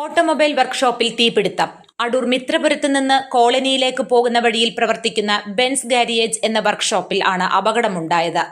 Automobile വർക്ക്ഷോപ്പിൽ തീപിടുത്തം. അടൂർ മിത്രപുരത്ത് നിന്ന് കോളനിയിലേക്ക് പോകുന്ന വഴിയിൽ പ്രവർത്തിക്കുന്ന ബെൻസ് ഗാരിയേജ് എന്ന വർക്ക്ഷോപ്പിൽ ആണ് അപകടമുണ്ടായത്.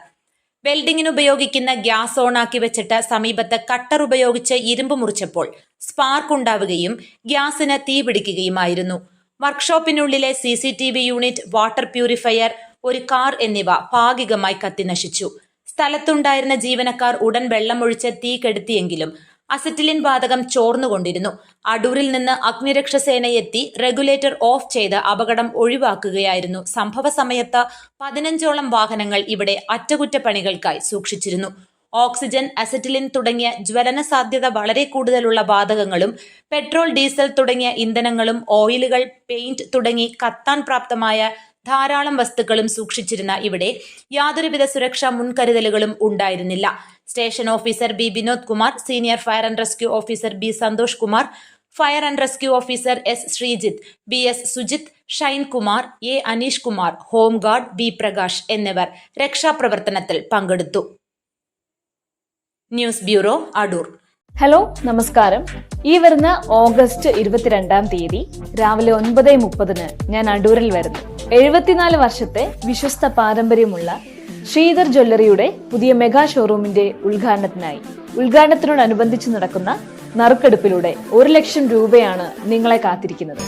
വെൽഡിങ്ങിന് ഉപയോഗിക്കുന്ന ഗ്യാസ് ഓണാക്കി വെച്ചിട്ട് സമീപത്ത് കട്ടർ ഉപയോഗിച്ച് ഇരുമ്പ് മുറിച്ചപ്പോൾ സ്പാർക്ക് ഉണ്ടാവുകയും ഗ്യാസിന് തീപിടിക്കുകയുമായിരുന്നു. വർക്ക്ഷോപ്പിനുള്ളിലെ C C T V unit water purifier ഒരു കാർ എന്നിവ ഭാഗികമായി കത്തിനശിച്ചു. സ്ഥലത്തുണ്ടായിരുന്ന ജീവനക്കാർ ഉടൻ വെള്ളമൊഴിച്ച് തീ കെടുത്തിയെങ്കിലും അസറ്റിലിൻ വാതകം ചോർന്നുകൊണ്ടിരുന്നു. അടൂരിൽ നിന്ന് അഗ്നിരക്ഷാസേനയെത്തി റെഗുലേറ്റർ ഓഫ് ചെയ്ത് അപകടം ഒഴിവാക്കുകയായിരുന്നു. സംഭവ സമയത്ത് പതിനഞ്ചോളം വാഹനങ്ങൾ ഇവിടെ അറ്റകുറ്റപ്പണികൾക്കായി സൂക്ഷിച്ചിരുന്നു. ഓക്സിജൻ അസറ്റിലിൻ തുടങ്ങിയ ജ്വലന സാധ്യത വളരെ കൂടുതലുള്ള വാതകങ്ങളും പെട്രോൾ ഡീസൽ തുടങ്ങിയ ഇന്ധനങ്ങളും ഓയിലുകൾ പെയിന്റ് തുടങ്ങി കത്താൻ പ്രാപ്തമായ ധാരാളം വസ്തുക്കളും സൂക്ഷിച്ചിരുന്ന ഇവിടെ യാതൊരുവിധ സുരക്ഷാ മുൻകരുതലുകളും ഉണ്ടായിരുന്നില്ല. Station officer B Vinod Kumar senior fire and rescue officer B Santhosh Kumar fire and rescue officer S Sreejith B S Sujith Shine Kumar A Aneesh Kumar home guard B Prakash എന്നിവർ രക്ഷാപ്രവർത്തനത്തിൽ പങ്കെടുത്തു. News bureau Adoor. Hello നമസ്കാരം. ഈ വരുന്ന August ഇരുപത്തിരണ്ടാം തീയതി രാവിലെ ഒൻപത് മുപ്പതിന് ഞാൻ അടൂരിൽ വരുന്നു. എഴുപത്തിനാല് വർഷത്തെ വിശ്വസ്ത പാരമ്പര്യമുള്ള ശ്രീധർ ജ്വല്ലറിയുടെ പുതിയ മെഗാ ഷോറൂമിന്റെ ഉദ്ഘാടനത്തിനായി. ഉദ്ഘാടനത്തിനോടനുബന്ധിച്ച് നടക്കുന്ന നറുക്കെടുപ്പിലൂടെ ഒരു ലക്ഷം രൂപയാണ് നിങ്ങളെ കാത്തിരിക്കുന്നത്.